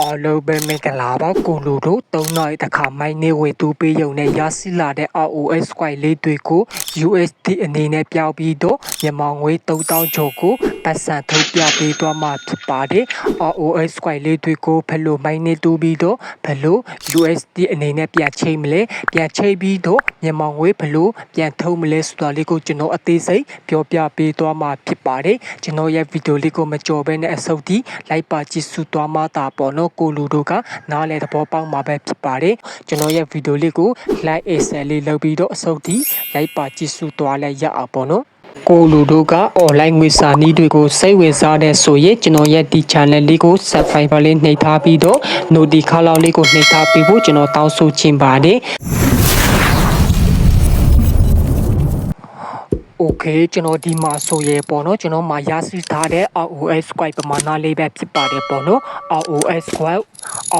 အားလုံးပဲမင်္ဂလာပါကိုလူတို့၃နိုင်တစ်ခါမိုင်းနေဝေတူပေးရုံနဲ့ရရှိလာတဲ့ ROS Squad လေးတွေကို USD အနေနဲ့ပြောင်းပြီးတော့မြန်မာငွေ3000ကျော်ကို ပတ်စံထုတ်ပြပေးသွားမှာဖြစ်ပါတယ် ROS Squad လေးတွေကိုဘယ်လိုမိုင်းနေတူပြီးတော့ဘယ်လို USD အနေနဲ့ပြန်ချိန်မလဲပြန်ချိန်ပြီးတော့မြန်မာငွေဘယ်လိုပြန်ထုတ်မလဲဆိုတာလေးကိုကျွန်တော်အသေးစိတ်ပြောပြပေးသွားမှာဖြစ်ပါတယ်ကျွန်တော်ရဲ့ဗီဒီယိုလေးကိုမကြော်ဘဲနဲ့အစုပ်ထိလိုက်ပါကြည့်ရှုသွားမှာတာပေါ့နော်ကိုလူတို့ကနားလေသဘောပေါက်မှာပဲဖြစ်ပါတယ်ကျွန်တော်ရဲ့ဗီဒီယိုလေးကို like and share လေးလုပ်ပြီးတော့အစုပ်ထိလိုက်ပါကြည့်ရှုသွားလဲရအောင်ပေါ့နော် ကိုလူတို့က online ငွေစာနည်းတွေကိုစိတ်ဝင်စားတဲ့ဆိုရင်ကျွန်တော်ရဲ့ဒီ channel လေးကို subscribe လေးနှိပ်ထားပြီးတော့ notification လေးကိုနှိပ်ထားပြီးဖို့ကျွန်တော်တောင်းဆိုချင်ပါတယ် โอเคကျွန်တော်ဒီမှာဆိုရဲပေါ့နော်ကျွန်တော်မှာရရှိထားတဲ့ ROS squad ပမာဏလေးပဲဖြစ်ပါတယ်ပေါ့နော် ROS squad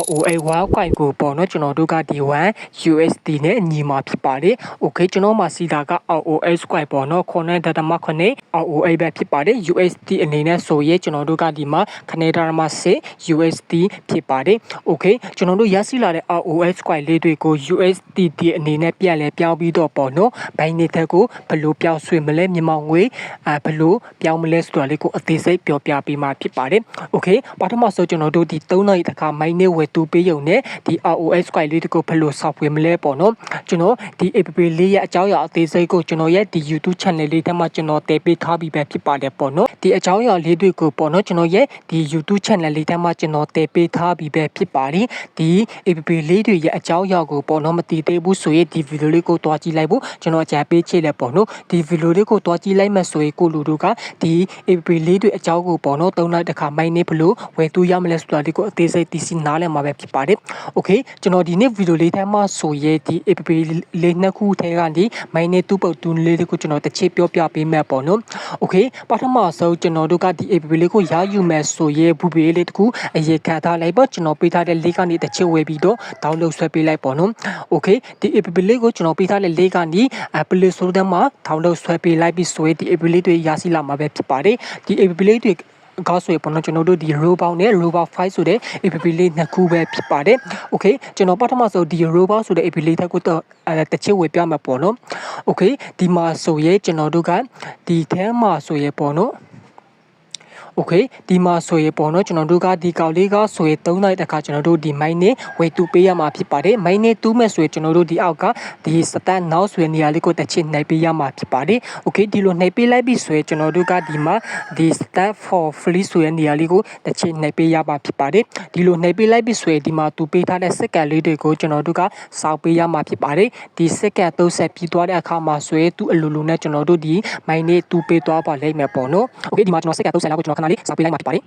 ROA 1ကိုင်ကိုပေါ့နော်ကျွန်တော်တို့ကဒီ1 USD နဲ့ညီမှာဖြစ်ပါတယ်။ Okay ကျွန်တော်မှာစီတာက ROA 2ပေါ့နော်9.9 ROA ပဲဖြစ်ပါတယ် USD အနေနဲ့ဆိုရင်ကျွန်တော်တို့ကဒီမှာ9.6 USD ဖြစ်ပါတယ်။ Okay ကျွန်တော်တို့ရရှိလာတဲ့ ROA 2လေးတွေကို USDT အနေနဲ့ပြန်လဲပြောင်းပြီးတော့ပေါ့နော်ဘိုင်းနေတဲ့ကိုဘယ်လိုပြောင်းဆွေမလဲမြန်မာငွေအဲဘယ်လိုပြောင်းမလဲဆိုတာလေးကိုအသေးစိတ်ပြောပြပေးမှာဖြစ်ပါတယ်။ Okay ပထမဆုံးကျွန်တော်တို့ဒီ3နိုင်တခါမိုင်းနေဝယ်တူပေးရုံနဲ့ဒီ ROS squad လေးတွေကိုဘယ်လို software မလဲပေါ့နော်ကျွန်တော်ဒီ app လေးရဲ့အကြောင်းအရာအသေးစိတ်ကိုကျွန်တော်ရဲ့ဒီ YouTube channel လေးထဲမှာကျွန်တော်တည်ပေးထားပြီးပဲဖြစ်ပါတယ်ပေါ့နော်ဒီအကြောင်းအရာလေးတွေကိုပေါ့နော်ကျွန်တော်ရဲ့ဒီ YouTube channel လေးထဲမှာကျွန်တော်တည်ပေးထားပြီးပဲဖြစ်ပါတယ်ဒီ app လေးတွေရဲ့အကြောင်းအရာကိုပေါ့နော်မတည်သေးဘူးဆိုရင်ဒီ video လေးကိုတွားကြည့်လိုက်ဖို့ကျွန်တော်အကြံပေးချေလဲပေါ့နော်ဒီ video လေးကိုတွားကြည့်လိုက်မှဆိုရင်ကိုလူတို့ကဒီ app လေးတွေအကြောင်းကိုပေါ့နော်သုံးလိုက်တစ်ခါမိုင်းနေဘလို့ဝယ်သူရမလဲဆိုတာလေးကိုအသေးစိတ်သိစီနားလည်မှာပဲဖြစ်ပါတယ် okay ကျွန်တော်ဒီနေ့ video လေးထဲမှာဆိုရင်ဒီ app လေးနှစ်ခုထဲကနေမိုင်းနေတူပုတ်တူလေးတွေကိုကျွန်တော်တစ်ချက်ပြောပြပေးမယ်ပေါ့နော် okay ပထမဆုံးကျွန်တော်တို့ကဒီ app လေးကိုရယူမယ်ဆိုရင်ဘူဘေးလေးတစ်ခုအရေးခံထားလိုက်ပေါ့ကျွန်တော်ပေးထားတဲ့ link ကနေတစ်ချက်ဝယ်ပြီးတော့ download ဆွဲပေးလိုက်ပေါ့နော် okay ဒီ app လေးကိုကျွန်တော်ပေးထားတဲ့ link ကနေ Play Store ထဲမှာ download ဆွဲပေးလိုက်ပြီးဆိုရင်ဒီ app လေးတွေရရှိလာမှာပဲဖြစ်ပါတယ်ဒီ app လေးတွေ ကောက်ဆိုရပေါ့နော်ကျွန်တော်တို့ဒီ robot နဲ့ robot 5ဆိုတဲ့ app လေးနှစ်ခုပဲဖြစ်ပါတယ်။ Okay ကျွန်တော်ပထမဆုံးဒီ robot ဆိုတဲ့ app လေးတစ်ခုတော့အဲတစ်ချက်ဝေပြမှာပေါ့နော်။ Okay ဒီမှာဆိုရဲကျွန်တော်တို့ကဒီထဲမှာဆိုရဲပေါ့နော်။ okay ဒီမှာဆိုရင်ပေါ့နော်ကျွန်တော်တို့ကဒီကောင်လေးကဆိုရင်3နိုင်တခါကျွန်တော်တို့ဒီ mine နဲ့ဝယ်တူပေးရမှာဖြစ်ပါတယ် mine နဲ့တူးမဲ့ဆိုရင်ကျွန်တော်တို့ဒီအောက်ကဒီ stand now ဆိုရင်နေရာလေးကိုတစ်ချက်နှိပ်ပေးရမှာဖြစ်ပါတယ် okay ဒီလိုနှိပ်ပေးလိုက်ပြီဆိုရင်ကျွန်တော်တို့ကဒီမှာဒီ stand for free ဆိုရင်နေရာလေးကိုတစ်ချက်နှိပ်ပေးရမှာဖြစ်ပါတယ်ဒီလိုနှိပ်ပေးလိုက်ပြီဆိုရင်ဒီမှာတူပေးထားတဲ့စက္ကန့်လေးတွေကိုကျွန်တော်တို့ကစောက်ပေးရမှာဖြစ်ပါတယ်ဒီစက္ကန့်30ပြီးသွားတဲ့အခါမှာဆိုရင်သူ့အလိုလိုနဲ့ကျွန်တော်တို့ဒီ mine နဲ့တူပေးသွားပါလိမ့်မယ်ပေါ့နော် okay ဒီမှာကျွန်တော်စက္ကန့်30လောက်ကိုကျွန်တော်ခဏလေးစောက်ပေးလိုက်မှာဖြစ်ပါတယ်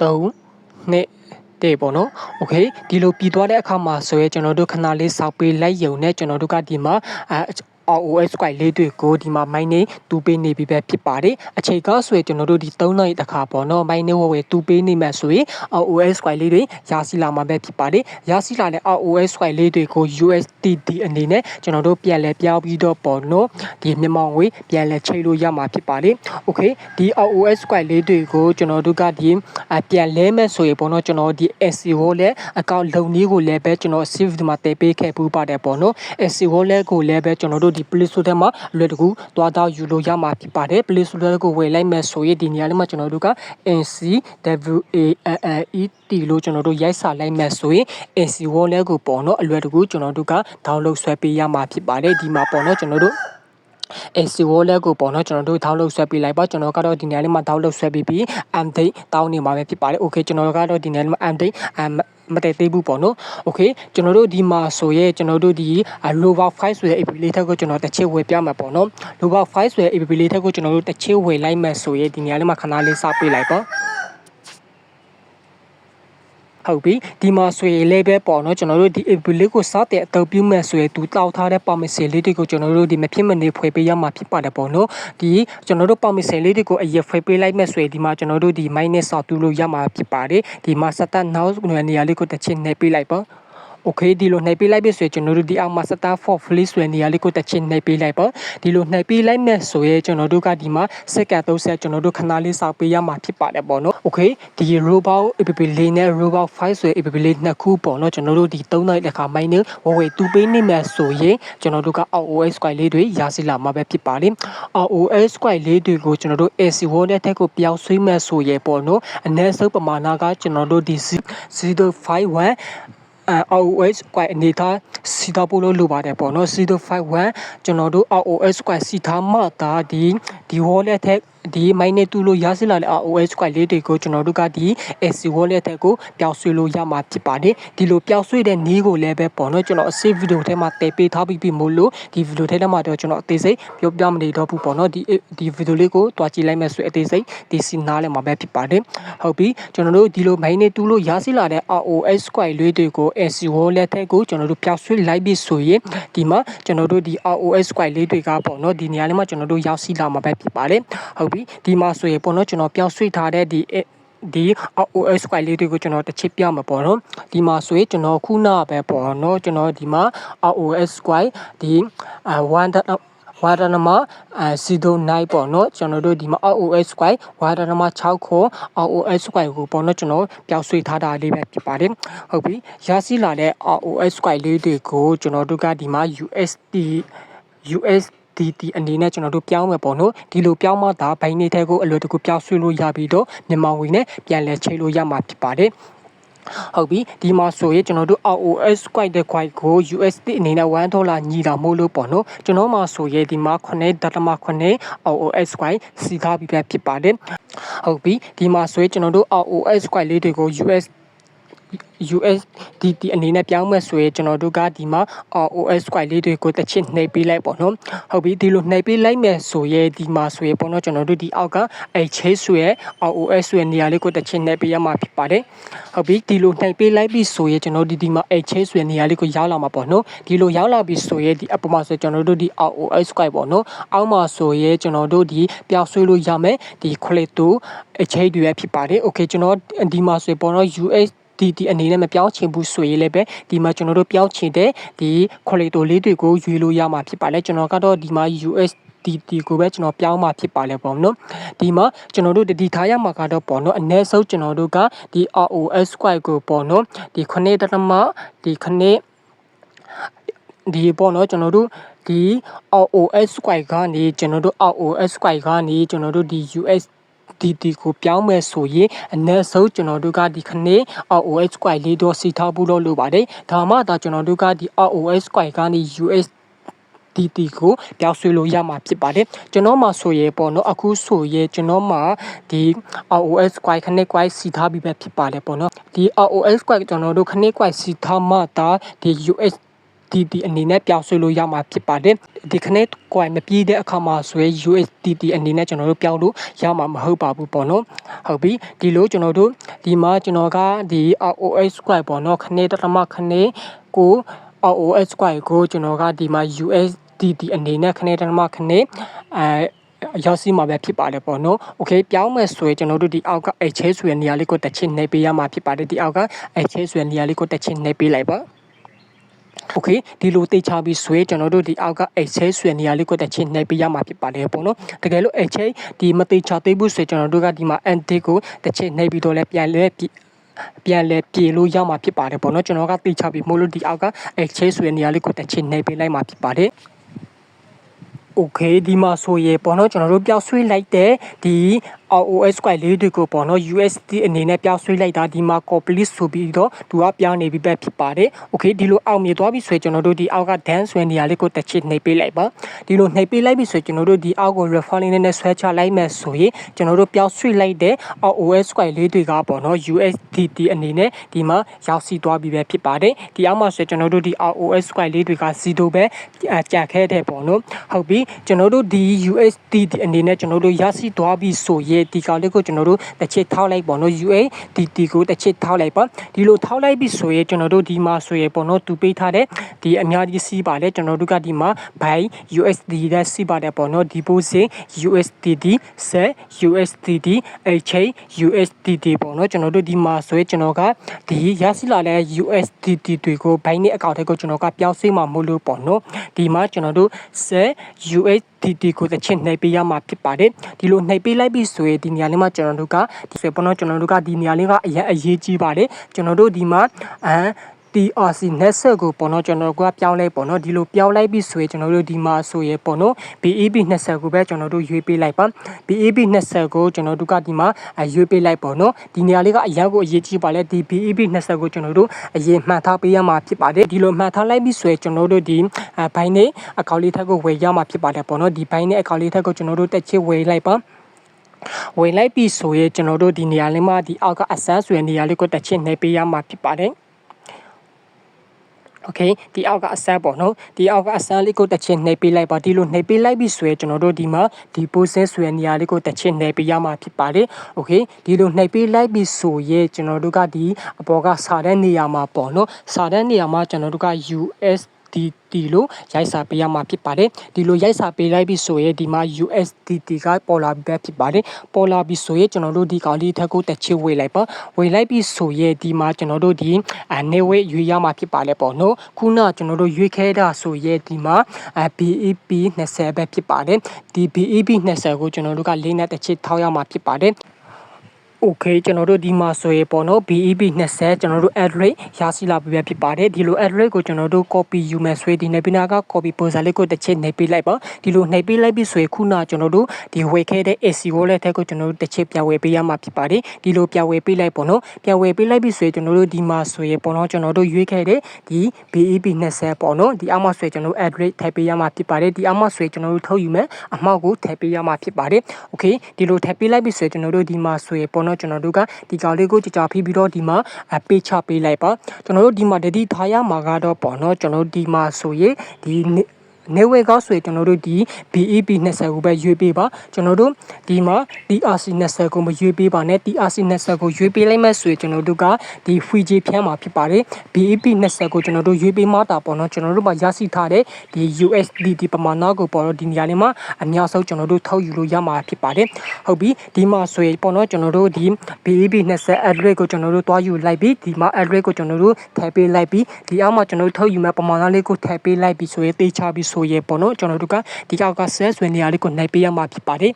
3နှစ်တဲ့ပေါ့နော်โอเคဒီလိုပြီးသွားတဲ့အခါမှာဆိုရဲကျွန်တော်တို့ခဏလေးစောက်ပေးလိုက်ယုံနဲ့ကျွန်တော်တို့ကဒီမှာအဲ ROS ကိုလေးတွေကိုဒီမှာမိုင်းနေတူပေးနေပြီပဲဖြစ်ပါတယ်အချိန်ကဆိုရင်ကျွန်တော်တို့ဒီ3နိုင်တခါပေါ့နော်မိုင်းနေဝဝတူပေးနေမှဆိုရင် ROS ကိုလေးတွေရရှိလာမှာပဲဖြစ်ပါတယ်ရရှိလာတဲ့ ROS ကိုလေးတွေကို USDT အနေနဲ့ကျွန်တော်တို့ပြန်လဲပြောင်းပြီးတော့ပေါ့နော်ဒီမြန်မာငွေပြန်လဲချိန်လို့ရမှာဖြစ်ပါတယ် okay ဒီ ROS ကိုလေးတွေကိုကျွန်တော်တို့ကဒီပြန်လဲမဲ့ဆိုရင်ပေါ့နော်ကျွန်တော်ဒီ SC wallet အကောင့်လုံနည်းကိုလည်းပဲကျွန်တော် save ဒီမှာတည်ပေးခဲ့ပူပါတယ်ပေါ့နော် SC wallet ကိုလည်းပဲကျွန်တော်တို့ဒီ Play Store ထဲမှာအလွယ်တကူသွားတော့ယူလို့ရမှာဖြစ်ပါတယ် Play Store ကိုဝယ်လိုက်မယ်ဆိုရင်ဒီနေရာလေးမှာကျွန်တော်တို့က NCWALLET လို့ကျွန်တော်တို့ရိုက်စာလိုက်မယ်ဆိုရင် NC Wallet ကိုပေါ့နော်အလွယ်တကူကျွန်တော်တို့က download ဆွဲပေးရမှာဖြစ်ပါတယ်ဒီမှာပေါ့နော်ကျွန်တော်တို့ AC wallet ကိုပေါ့နော်ကျွန်တော်တို့ download ဆွဲပေးလိုက်ပါကျွန်တော်ကတော့ဒီနေရာလေးမှာ download ဆွဲပြီးပြီး update တောင်းနေမှာပဲဖြစ်ပါတယ် okay ကျွန်တော်ကတော့ဒီနေရာလေးမှာ update မတည်သေးဘူးပေါ့နော်။ Okay ကျွန်တော်တို့ဒီမှာဆိုရဲကျွန်တော်တို့ဒီ Lova 5ဆိုတဲ့ app လေးထက်ကိုကျွန်တော်တစ်ချက်ဝယ်ပြမှာပေါ့နော်။ Lova 5ဆိုတဲ့ app လေးထက်ကိုကျွန်တော်တို့တစ်ချက်ဝယ်လိုက်မယ်ဆိုရဲဒီနေရာလေးမှာခဏလေးစပေးလိုက်ပါ။ ဟုတ်ပြီဒီမှာဆိုရင်လည်းပဲပေါ့နော်ကျွန်တော်တို့ဒီ app လေးကိုစတဲ့အသုံးပြုမဲ့ဆိုရင်သူတောက်ထားတဲ့ permission လေးတွေကိုကျွန်တော်တို့ဒီမဖြစ်မနေဖွယ်ပေးရမှာဖြစ်ပါတယ်ပေါ့နော်ဒီကျွန်တော်တို့ permission လေးတွေကိုအရင်ဖွယ်ပေးလိုက်မဲ့ဆိုရင်ဒီမှာကျွန်တော်တို့ဒီ minus ဆောက်တူလို့ရမှာဖြစ်ပါတယ်ဒီမှာ start now နေရာလေးကိုတစ်ချက်နှိပ်ပေးလိုက်ပါ okay ဒီလိုနှိပ်ပေးလိုက်ပြီဆိုရင်ကျွန်တော်တို့ဒီအောက်မှာ star for free ဆိုတဲ့နေရာလေးကိုတစ်ချက်နှိပ်ပေးလိုက်ပါဒီလိုနှိပ်ပေးလိုက်မယ်ဆိုရင်ကျွန်တော်တို့ကဒီမှာစက္ကန့်30ကျွန်တော်တို့ခဏလေးစောင့်ပေးရမှာဖြစ်ပါတယ်ပေါ့နော် okay ဒီ robot app လေးနဲ့ robot 5ဆိုတဲ့ app လေးနှစ်ခုပေါ့နော်ကျွန်တော်တို့ဒီသုံးနိုင်တဲ့ခါမိုင်းနေဝဝေတူပေးနေမယ်ဆိုရင်ကျွန်တော်တို့က OS squad လေးတွေရရှိလာမှာပဲဖြစ်ပါတယ် OS squad လေးတွေကိုကျွန်တော်တို့ AC wallet ထက်ကိုပြောင်းဆွေးမယ်ဆိုရင်ပေါ့နော်အနည်းဆုံးပမာဏကကျွန်တော်တို့ဒီ051 အဲ OS squad အနေထားစီတာပို့လို့လိုပါတယ်ပေါ့နော်051 ကျွန်တော်တို့ OS squad စီထားမှဒါဒီဒီ wallet ထက်ဒီမိုင်းနဲ့တူလို့ရရှိလာတဲ့ OS squad လေးတွေကိုကျွန်တော်တို့ကဒီ AC wallet တက်ကိုပျောက်ဆွေးလို့ရမှာဖြစ်ပါတယ်ဒီလိုပျောက်ဆွေးတဲ့နည်းကိုလည်းပဲပေါ့နော်ကျွန်တော်အစိဗီဒီယိုထဲမှာတည်ပေးထားပြီးပြီမို့လို့ဒီဗီဒီယိုထဲမှာတော့ကျွန်တော်အသေးစိတ်ပြောပြမနေတော့ဘူးပေါ့နော်ဒီဒီဗီဒီယိုလေးကိုတွားကြည့်လိုက်မယ်ဆိုအသေးစိတ်ဒီစီနားလည်းမှာပဲဖြစ်ပါတယ်ဟုတ်ပြီကျွန်တော်တို့ဒီလိုမိုင်းနဲ့တူလို့ရရှိလာတဲ့ OS squad လေးတွေကို AC wallet တက်ကိုကျွန်တော်တို့ပျောက်ဆွေးလိုက်ပြီဆိုရင်ဒီမှာကျွန်တော်တို့ဒီ OS squad လေးတွေကပေါ့နော်ဒီနေရာလေးမှာကျွန်တော်တို့ရောက်ရှိလာမှာပဲဖြစ်ပါတယ်ဟုတ်ပြီဒီမှာဆိုရင်ပေါ့နော်ကျွန်တော်ပြောင်းရွှေ့ထားတဲ့ဒီဒီ OS file လေးတွေကိုကျွန်တော်တစ်ချက်ပြမှာပေါ့နော်ဒီမှာဆိုရင်ကျွန်တော်ခုနပဲပေါ့နော်ကျွန်တော်ဒီမှာ OS file ဒီ1 ဝါဒနမအဲစီဒိုနိုင်ပေါ့နော်ကျွန်တော်တို့ဒီမှာ OS file ဝါဒနမ6ခေါ် OS file ကိုပေါ့နော်ကျွန်တော်ပြောင်းရွှေ့ထားတာလေးပဲဖြစ်ပါတယ်ဟုတ်ပြီရရှိလာတဲ့ OS file လေးတွေကိုကျွန်တော်တို့ကဒီမှာ USD US ဒီဒီအနေနဲ့ကျွန်တော်တို့ပြောင်းမယ်ပေါ့နော်ဒီလိုပြောင်းမှဒါဘိုင်းနေတဲ့ကိုအလွယ်တကူပြောင်းဆွေးလို့ရပြီးတော့မြန်မာငွေနဲ့ပြန်လဲချိန်လို့ရမှာဖြစ်ပါတယ် ဟုတ်ပြီဒီမှာဆိုရင်ကျွန်တော်တို့ OS squad တဲ့ quite ကို USD အနေနဲ့1ဒေါ်လာညီတာမို့လို့ပေါ့နော်ကျွန်တော်မှာဆိုရင်ဒီမှာ9.9 OS squad စီထားပြီးပဲဖြစ်ပါတယ်ဟုတ်ပြီဒီမှာဆိုရင်ကျွန်တော်တို့ OS squad လေးတွေကို US USDT အနေနဲ့ပြောင်းမဲ့ဆိုရင်ကျွန်တော်တို့ကဒီမှာ OS squad လေးတွေကိုတစ်ချက်နှိပ်ပေးလိုက်ပေါ့နော်ဟုတ်ပြီဒီလိုနှိပ်ပေးလိုက်မယ်ဆိုရင်ဒီမှာဆိုရင်ပေါ့နော်ကျွန်တော်တို့ဒီအောက်ကအဲချေးဆိုရဲ့ OS ဆိုရဲ့နေရာလေးကိုတစ်ချက်နှိပ်ပေးရမှာဖြစ်ပါတယ်ဟုတ်ပြီဒီလိုနှိပ်ပေးလိုက်ပြီဆိုရင်ကျွန်တော်ဒီဒီမှာအဲချေးဆိုရဲ့နေရာလေးကိုရောက်လာမှာပေါ့နော်ဒီလိုရောက်လာပြီဆိုရင်ဒီအပေါ်မှာဆိုကျွန်တော်တို့ဒီ OS squad ပေါ့နော်အောက်မှာဆိုရင်ကျွန်တော်တို့ဒီပျောက်ဆွေးလို့ရမယ်ဒီ click to အချိတ်တွေဖြစ်ပါတယ် okay ကျွန်တော်ဒီမှာဆိုပေါ့နော် US ဒီဒီအနေနဲ့မပြောင်းချင်ဘူးဆိုရင်လည်းပဲဒီမှာကျွန်တော်တို့ပြောင်းချင်တဲ့ဒီ quality လေးတွေကိုရွေးလို့ရမှာဖြစ်ပါလေကျွန်တော်ကတော့ဒီမှာ US ဒီဒီကိုပဲကျွန်တော်ပြောင်းมาဖြစ်ပါလေပေါ့နော်ဒီမှာကျွန်တော်တို့ဒီထားရမှာကတော့ပေါ့နော်အ ਨੇ ဆုံးကျွန်တော်တို့ကဒီ ROS square ကိုပေါ့နော်ဒီခနဲ့တရမဒီခနဲ့ဒီပေါ့နော်ကျွန်တော်တို့ဒီ ROS square ကနေကျွန်တော်တို့ ROS square ကနေကျွန်တော်တို့ဒီ US ဒီဒီကိုပြောင်းမယ်ဆိုရင်အနည်းဆုံးကျွန်တော်တို့ကဒီခနေ့ OS square လေးတော့စီထားဖို့လို့လိုပါတယ်ဒါမှသာကျွန်တော်တို့ကဒီ OS square ကနေ US ဒီတီကိုပြောင်းဆွေးလို့ရမှာဖြစ်ပါတယ်ကျွန်တော်မှဆိုရဲပေါ့နော်အခုဆိုရဲကျွန်တော်မှဒီ OS square ခနဲ့ square စီထားပြီးပဲဖြစ်ပါတယ်ပေါ့နော်ဒီ OS square ကျွန်တော်တို့ခနဲ့ square စီထားမှဒါဒီ US ဒီဒီအနေနဲ့ပြောင်းဆွဲလို့ရမှာဖြစ်ပါတယ်ဒီခနဲ့ကွိုင်မပြေးတဲ့အခါမှာဆွဲ USDT အနေနဲ့ကျွန်တော်တို့ပြောင်းလို့ရမှာမဟုတ်ပါဘူးပေါ့နော်ဟုတ်ပြီဒီလိုကျွန်တော်တို့ဒီမှာကျွန်တော်ကဒီ OS square ပေါ့နော်ခနဲ့တမခနဲ့ကို OS square ကိုကျွန်တော်ကဒီမှာ USDT အနေနဲ့ခနဲ့တမခနဲ့အဲရောက်စီမှာပဲဖြစ်ပါတယ်ပေါ့နော်။ Okay ပြောင်းမယ်ဆိုရင်ကျွန်တော်တို့ဒီအောက်ကအဲချဲဆွေနေရာလေးကိုတစ်ချက်နှိပ်ပေးရမှာဖြစ်ပါတယ်ဒီအောက်ကအဲချဲဆွေနေရာလေးကိုတစ်ချက်နှိပ်ပေးလိုက်ပါ။ okay ဒီလိုတိတ်ချပြီးဆွဲကျွန်တော်တို့ဒီအောက်က excel ဆွဲနေရာလေးကိုတစ်ချင်းနှိပ်ပေးရမှာဖြစ်ပါတယ်ပေါ့နော်တကယ်လို့ excel ဒီမတိတ်ချသေးဘူးဆိုကျွန်တော်တို့ကဒီမှာ end ကိုတစ်ချင်းနှိပ်ပြီးတော့လည်းပြန်လဲပြန်လဲပြေလို့ရမှာဖြစ်ပါတယ်ပေါ့နော်ကျွန်တော်ကတိတ်ချပြီးမို့လို့ဒီအောက်က excel ဆွဲနေရာလေးကိုတစ်ချင်းနှိပ်ပေးလိုက်မှာဖြစ်ပါတယ်โอเคဒီမှာဆိုရေပေါ့နော်ကျွန်တော်တို့ပြောက်ဆွေးလိုက်တဲ့ဒီ OS square လေးတွေကိုပေါ့နော် USD အနေနဲ့ပြောင်းဆွဲလိုက်တာဒီမှာ complete ဆိုပြီးတော့သူကပြောင်းနေပြီးပဲဖြစ်ပါတယ်။ Okay ဒီလိုအောက်မြေသွားပြီဆိုရင်ကျွန်တော်တို့ဒီအောက်က dance ဆွဲနေရာလေးကိုတစ်ချစ်နှိပ်ပေးလိုက်ပါ။ဒီလိုနှိပ်ပေးလိုက်ပြီဆိုရင်ကျွန်တော်တို့ဒီအောက်ကို refer link နဲ့ဆွဲချလိုက်မယ်ဆိုရင်ကျွန်တော်တို့ပြောင်းဆွဲလိုက်တဲ့ OS square လေးတွေကပေါ့နော် USDT အနေနဲ့ဒီမှာရောက်စီသွားပြီပဲဖြစ်ပါတယ်။ဒီအောက်မှာဆိုကျွန်တော်တို့ဒီ OS square လေးတွေက0ပဲကြာခဲ့တဲ့ပေါ့နော်။ဟုတ်ပြီကျွန်တော်တို့ဒီ USDT အနေနဲ့ကျွန်တော်တို့ရရှိသွားပြီဆိုရင်ဒီကောင်လေးကိုကျွန်တော်တို့တစ်ချက်ထောက်လိုက်ပေါ့နော် USDT ကိုတစ်ချက်ထောက်လိုက်ပါဒီလိုထောက်လိုက်ပြီဆိုရင်ကျွန်တော်တို့ဒီမှာဆိုရင်ပေါ့နော်သူပေးထားတဲ့ဒီအများကြီးစီးပါတယ်ကျွန်တော်တို့ကဒီမှာ buy USD တဲ့စီးပါတယ်ပေါ့နော် deposit USDT sell USDT exchange USDT ပေါ့နော်ကျွန်တော်တို့ဒီမှာဆိုရင်ကျွန်တော်ကဒီရရှိလာတဲ့ USDT တွေကို buy နဲ့အကောင့်ထဲကိုကျွန်တော်ကပြောင်းစေးမှာမဟုတ်လို့ပေါ့နော်ဒီမှာကျွန်တော်တို့ sell USDT ကိုတစ်ချက်နှိပ်ပေးရမှာဖြစ်ပါတယ်ဒီလိုနှိပ်ပေးလိုက်ပြီဆိုရင်ဒီနေရာလေးမှာကျွန်တော်တို့ကဒီဆိုပေါ့နော်ကျွန်တော်တို့ကဒီနေရာလေးကအရင်အရေးကြီးပါတယ်ကျွန်တော်တို့ဒီမှာအမ် TRC netset ကိုပေါ့နော်ကျွန်တော်ကပြောင်းလိုက်ပေါ့နော်ဒီလိုပြောင်းလိုက်ပြီဆိုရင်ကျွန်တော်တို့ဒီမှာဆိုရင်ပေါ့နော် BEB netset ကိုပဲကျွန်တော်တို့ရွေးပေးလိုက်ပါ BEB netset ကိုကျွန်တော်တို့ကဒီမှာရွေးပေးလိုက်ပေါ့နော်ဒီနေရာလေးကအရာကိုအရေးကြီးပါလေဒီ BEB netset ကိုကျွန်တော်တို့အရင်မှတ်ထားပေးရမှာဖြစ်ပါတယ်ဒီလိုမှတ်ထားလိုက်ပြီဆိုရင်ကျွန်တော်တို့ဒီဘိုင်းနေအကောင့်လေးထက်ကိုဝယ်ရမှာဖြစ်ပါတယ်ပေါ့နော်ဒီဘိုင်းနေအကောင့်လေးထက်ကိုကျွန်တော်တို့တက်ချစ်ဝယ်လိုက်ပါ ဝင်လိုက်ပြီဆိုရင်ကျွန်တော်တို့ဒီနေရာလေးမှာဒီအောက်ကအဆန်းဆိုတဲ့နေရာလေးကိုတက်ချစ်နေပေးရမှာဖြစ်ပါတယ်โอเคဒီအောက်ကအဆန်းပေါ့နော်ဒီအောက်ကအဆန်းလေးကိုတစ်ချက်နှိပ်ပေးလိုက်ပါဒီလိုနှိပ်ပေးလိုက်ပြီဆိုရင်ကျွန်တော်တို့ဒီမှာဒီ process ဆိုတဲ့နေရာလေးကိုတစ်ချက်နှိပ်ပေးရမှာဖြစ်ပါတယ်โอเคဒီလိုနှိပ်ပေးလိုက်ပြီဆိုရင်ကျွန်တော်တို့ကဒီအပေါ်ကစာတဲ့နေရာမှာပေါ့နော်စာတဲ့နေရာမှာကျွန်တော်တို့က US ဒီဒီလိုရိုက်စာပေးရမှာဖြစ်ပါတယ်ဒီလိုရိုက်စာပေးလိုက်ပြီဆိုရင်ဒီမှာ USDT ကပေါ်လာပြီဖြစ်ပါတယ်ပေါ်လာပြီဆိုရင်ကျွန်တော်တို့ဒီကောင်လေးထက်ကိုတစ်ချစ်ဝေလိုက်ပါဝေလိုက်ပြီဆိုရင်ဒီမှာကျွန်တော်တို့ဒီအနေဝေးရွေးရမှာဖြစ်ပါလေပေါ့နော်ခုနကျွန်တော်တို့ရွေးခဲတာဆိုရင်ဒီမှာ BEP 20ပဲဖြစ်ပါတယ်ဒီ BEP 20ကိုကျွန်တော်တို့ကလေးနဲ့တစ်ချစ်ထောက်ရမှာဖြစ်ပါတယ် Okay ကျွန်တော်တို့ဒီမှာဆိုရင်ပေါ့နော် BEP 20ကျွန်တော်တို့ address ရရှိလာပြီပဲဖြစ်ပါတယ်ဒီလို address ကိုကျွန်တော်တို့ copy ယူမယ်ဆိုရင်ဒီနေပနာက copy poster လေးကိုတစ်ချက်နှိပ်ပေးလိုက်ပါဒီလိုနှိပ်ပေးလိုက်ပြီဆိုရင်ခုနကျွန်တော်တို့ဒီဝယ်ခဲ့တဲ့ AC wallet ထက်ကိုကျွန်တော်တို့တစ်ချက်ပြဝယ်ပေးရမှာဖြစ်ပါတယ်ဒီလိုပြဝယ်ပေးလိုက်ပေါ့နော်ပြဝယ်ပေးလိုက်ပြီဆိုရင်ကျွန်တော်တို့ဒီမှာဆိုရင်ပေါ့နော်ကျွန်တော်တို့ရွေးခဲ့တဲ့ဒီ BEP 20ပေါ့နော်ဒီအောက်မှာဆိုရင်ကျွန်တော်တို့ address ထည့်ပေးရမှာဖြစ်ပါတယ်ဒီအောက်မှာဆိုရင်ကျွန်တော်တို့ထုတ်ယူမယ်အမှောက်ကိုထည့်ပေးရမှာဖြစ်ပါတယ် Okay ဒီလိုထည့်ပေးလိုက်ပြီဆိုရင်ကျွန်တော်တို့ဒီမှာဆိုရင်ပေါ့နော်ကျွန်တော်တို့ကဒီကောင်လေးကိုကြကြဖိပြီးတော့ဒီမှာပေးချပေးလိုက်ပါကျွန်တော်တို့ဒီမှာတတိထားရမှာကတော့ပေါ့နော်ကျွန်တော်တို့ဒီမှာဆိုရင်ဒီ နေဝဲကောက်ဆိုရင်ကျွန်တော်တို့ဒီ BEP 20ကိုပဲရွေးပေးပါကျွန်တော်တို့ဒီမှာ TRC 20ကိုမရွေးပေးပါနဲ့ TRC 20ကိုရွေးပေးလိုက်မဲ့ဆိုရင်ကျွန်တော်တို့ကဒီ free J ဖြန်းမှာဖြစ်ပါတယ် BEP 20ကိုကျွန်တော်တို့ရွေးပေးမှတာပေါ့နော်ကျွန်တော်တို့မှာရရှိထားတဲ့ဒီ USDT ပမာဏကိုပေါ့နော်ဒီနေရာလေးမှာအများဆုံးကျွန်တော်တို့ထုတ်ယူလို့ရမှာဖြစ်ပါတယ်ဟုတ်ပြီဒီမှာဆိုရင်ပေါ့နော်ကျွန်တော်တို့ဒီ BEP 20 address ကိုကျွန်တော်တို့တွားယူလိုက်ပြီးဒီမှာ address ကိုကျွန်တော်တို့ထည့်ပေးလိုက်ပြီးဒီအောက်မှာကျွန်တော်တို့ထုတ်ယူမဲ့ပမာဏလေးကိုထည့်ပေးလိုက်ပြီးဆိုရင်တေချပြီးဆိုရင်ပေါ့နော်ကျွန်တော်တို့ကဒီကောက်ကဆက်ဆွေနေရာလေးကိုနှိပ်ပေးရမှာဖြစ်ပါတယ်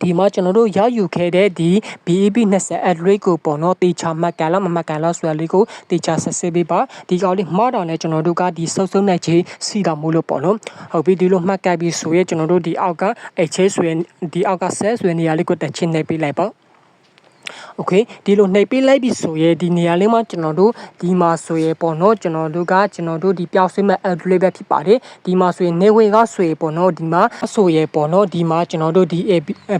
ဒီမှာကျွန်တော်တို့ရယူခဲ့တဲ့ဒီ BEP 20 address ကိုပေါ့နော်တေချာမှတ်ကန်လားမမှတ်ကန်လားဆိုတာလေးကိုတေချာဆက်စစ်ပေးပါဒီကောင်လေးမှားတာနဲ့ကျွန်တော်တို့ကဒီစုပ်စုပ်နဲ့ချင်းစီတာမို့လို့ပေါ့နော်ဟုတ်ပြီဒီလိုမှတ်ကန်ပြီးဆိုရင်ကျွန်တော်တို့ဒီအောက်ကအဲချဲဆွေဒီအောက်ကဆက်ဆွေနေရာလေးကိုတက်ချင်းနေပေးလိုက်ပါ โอเคဒီလိုနှိပ်ပေးလိုက်ပြီဆိုရဲဒီနေရာလေးမှာကျွန်တော်တို့ဒီမှာဆိုရဲပေါ့နော်ကျွန်တော်တို့ကကျွန်တော်တို့ဒီပျောက်ဆွေးမဲ့ address ပဲဖြစ်ပါတယ်ဒီမှာဆိုရင်နေဝင်ကဆိုရဲပေါ့နော်ဒီမှာဆိုရဲပေါ့နော်ဒီမှာကျွန်တော်တို့ဒီ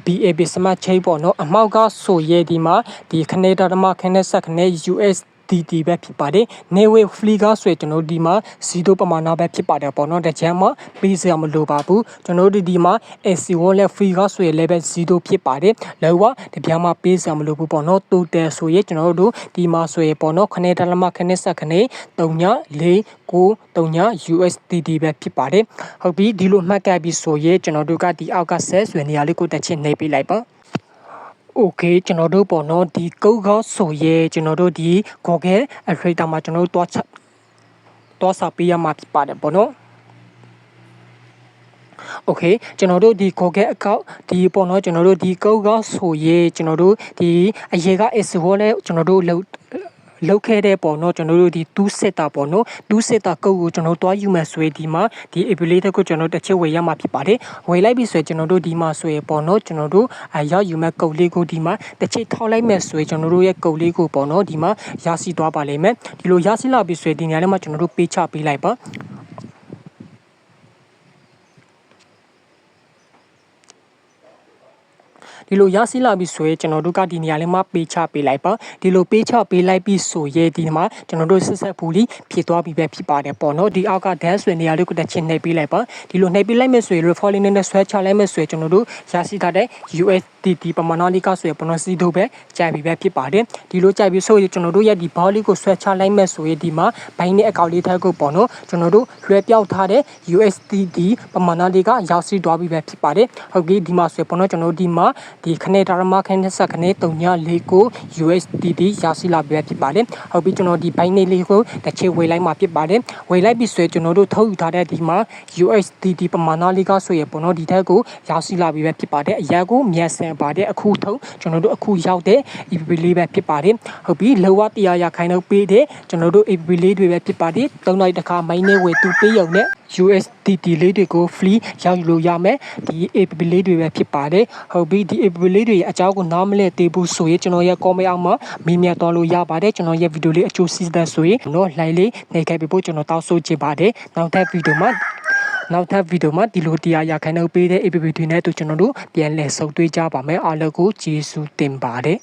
BAB smart chain ပေါ့နော်အမောက်ကဆိုရဲဒီမှာဒီခနေတာတမခနေဆက်ခနေ US ဒီဒီပဲဖြစ်ပါတယ်နေဝေဖလီကဆိုရင်ကျွန်တော်ဒီမှာစီတိုပမာဏပဲဖြစ်ပါတယ်ပေါ့နော်တကြမ်းမှာပေးစရာမလိုပါဘူးကျွန်တော်တို့ဒီမှာ AC wallet free ကဆိုရင် level 0ဖြစ်ပါတယ်လောကတပြားမှာပေးစရာမလိုဘူးပေါ့နော် total ဆိုရင်ကျွန်တော်တို့ဒီမှာဆိုရင်ပေါ့နော်ခနဲ့တလမခနဲ့ဆက်ခနဲ့3ည4 9 3ည USDT ပဲဖြစ်ပါတယ်ဟုတ်ပြီဒီလိုမှတ်ကပ်ပြီးဆိုရင်ကျွန်တော်တို့ကဒီအောက်ကဆက်ဆွေနေရာလေးကိုတက်ချင်နေပေးလိုက်ပါ โอเคကျွန်တော်တို့ပေါ့နော်ဒီကုတ်ကောဆိုရဲကျွန်တော်တို့ဒီ Google Creator မှာကျွန်တော်တို့တွားချက်တွားစာပေးရမှာဖြစ်ပါတယ်ပေါ့နော်โอเคကျွန်တော်တို့ဒီ Google account ဒီပေါ့နော်ကျွန်တော်တို့ဒီကုတ်ကောဆိုရဲကျွန်တော်တို့ဒီအရေက SEO လဲကျွန်တော်တို့ လောက်လောက်ခဲ့တဲ့ပေါ့နော်ကျွန်တော်တို့ဒီ2 setter ပေါ့နော်2 setter ကုတ်ကိုကျွန်တော်တွားယူမယ်ဆိုရင်ဒီမှာဒီ ability ကိုကျွန်တော်တစ်ချက်ဝယ်ရမှာဖြစ်ပါတယ်ဝယ်လိုက်ပြီဆိုရင်ကျွန်တော်တို့ဒီမှာဆိုရင်ပေါ့နော်ကျွန်တော်တို့အရောက်ယူမဲ့ကုတ်လေးကိုဒီမှာတစ်ချက်ထောက်လိုက်မယ်ဆိုရင်ကျွန်တော်တို့ရဲ့ကုတ်လေးကိုပေါ့နော်ဒီမှာရရှိသွားပါလိမ့်မယ်ဒီလိုရရှိလာပြီဆိုရင်ဒီနေရာလေးမှာကျွန်တော်တို့ပေးချပေးလိုက်ပါ ဒီလိုရရှိလာပြီဆိုရင်ကျွန်တော်တို့ကဒီနေရာလေးမှာပေးချပေးလိုက်ပါဒီလိုပေးချပေးလိုက်ပြီဆိုရင်ဒီမှာကျွန်တော်တို့ဆက်ဆက်ဘူးလီဖြစ်သွားပြီပဲဖြစ်ပါတယ်ပေါ့နော်ဒီအောက်က dance ဆိုတဲ့နေရာလေးကိုတစ်ချက်နှိပ်ပေးလိုက်ပါဒီလိုနှိပ်ပေးလိုက်မယ်ဆိုရင် refalling နဲ့ဆွဲချလိုက်မယ်ဆိုရင်ကျွန်တော်တို့ရရှိထားတဲ့ USDT ပမာဏလေးကဆိုရင်ပနော်စီတို့ပဲကြာပြီပဲဖြစ်ပါတယ်ဒီလိုကြာပြီဆိုရင်ကျွန်တော်တို့ရဲ့ဒီ ball လေးကိုဆွဲချလိုက်မယ်ဆိုရင်ဒီမှာဘိုင်းနဲ့အကောင့်လေးထက်ကိုပေါ့နော်ကျွန်တော်တို့လွှဲပြောက်ထားတဲ့ USDT ပမာဏလေးကရောက်ရှိသွားပြီပဲဖြစ်ပါတယ်ဟုတ်ကဲ့ဒီမှာဆိုရင်ပေါ့နော်ကျွန်တော်တို့ဒီမှာဒီခနဲ့ဒါရမခနဲ့ဆက်ခနဲ့3.4ကို USDT ရရှိလာပြီပဲဖြစ်ပါတယ်ဟုတ်ပြီကျွန်တော်ဒီဘိုင်းနေလေးကိုတစ်ချက်ဝေလိုက်မှာဖြစ်ပါတယ်ဝေလိုက်ပြီဆိုရင်ကျွန်တော်တို့ထုတ်ယူထားတဲ့ဒီမှာ USDT ပမာဏလေးကဆိုရင်ပေါ့နော်ဒီထက်ကိုရရှိလာပြီပဲဖြစ်ပါတယ်အရက်ကိုမြတ်ဆန်ပါတယ်အခုထုံကျွန်တော်တို့အခုရောက်တဲ့ EPP လေးပဲဖြစ်ပါတယ်ဟုတ်ပြီလောကတရားရခိုင်တော့ပေးတဲ့ကျွန်တော်တို့ EPP လေးတွေပဲဖြစ်ပါတယ်သုံးလိုက်တစ်ခါမိုင်းနဲ့ဝယ်သူပေးရုံနဲ့ USDT လေးတွေကို free ရောက်ယူလို့ရမယ်ဒီ APP လေးတွေပဲဖြစ်ပါတယ်ဟုတ်ပြီဒီ APP လေးတွေရဲ့အကြောင်းကိုနားမလည်သေးဘူးဆိုရင်ကျွန်တော်ရဲ့ comment အောက်မှာမေးမြန်းသွားလို့ရပါတယ်ကျွန်တော်ရဲ့ video လေးအကျိုးစီးတဲ့ဆိုရင်တော့ like လေးနေခဲ့ပြီးပို့ကျွန်တော်တောက်ဆိုချင်ပါတယ်နောက်ထပ် video မှာ နောက်ထပ်ဗီဒီယိုမှာဒီလိုတရားရခိုင်နှုတ်ပေးတဲ့ APP တွေနဲ့တူကျွန်တော်တို့ပြန်လည်ဆုံတွေ့ကြပါမယ်အားလုံးကိုကျေးဇူးတင်ပါတယ်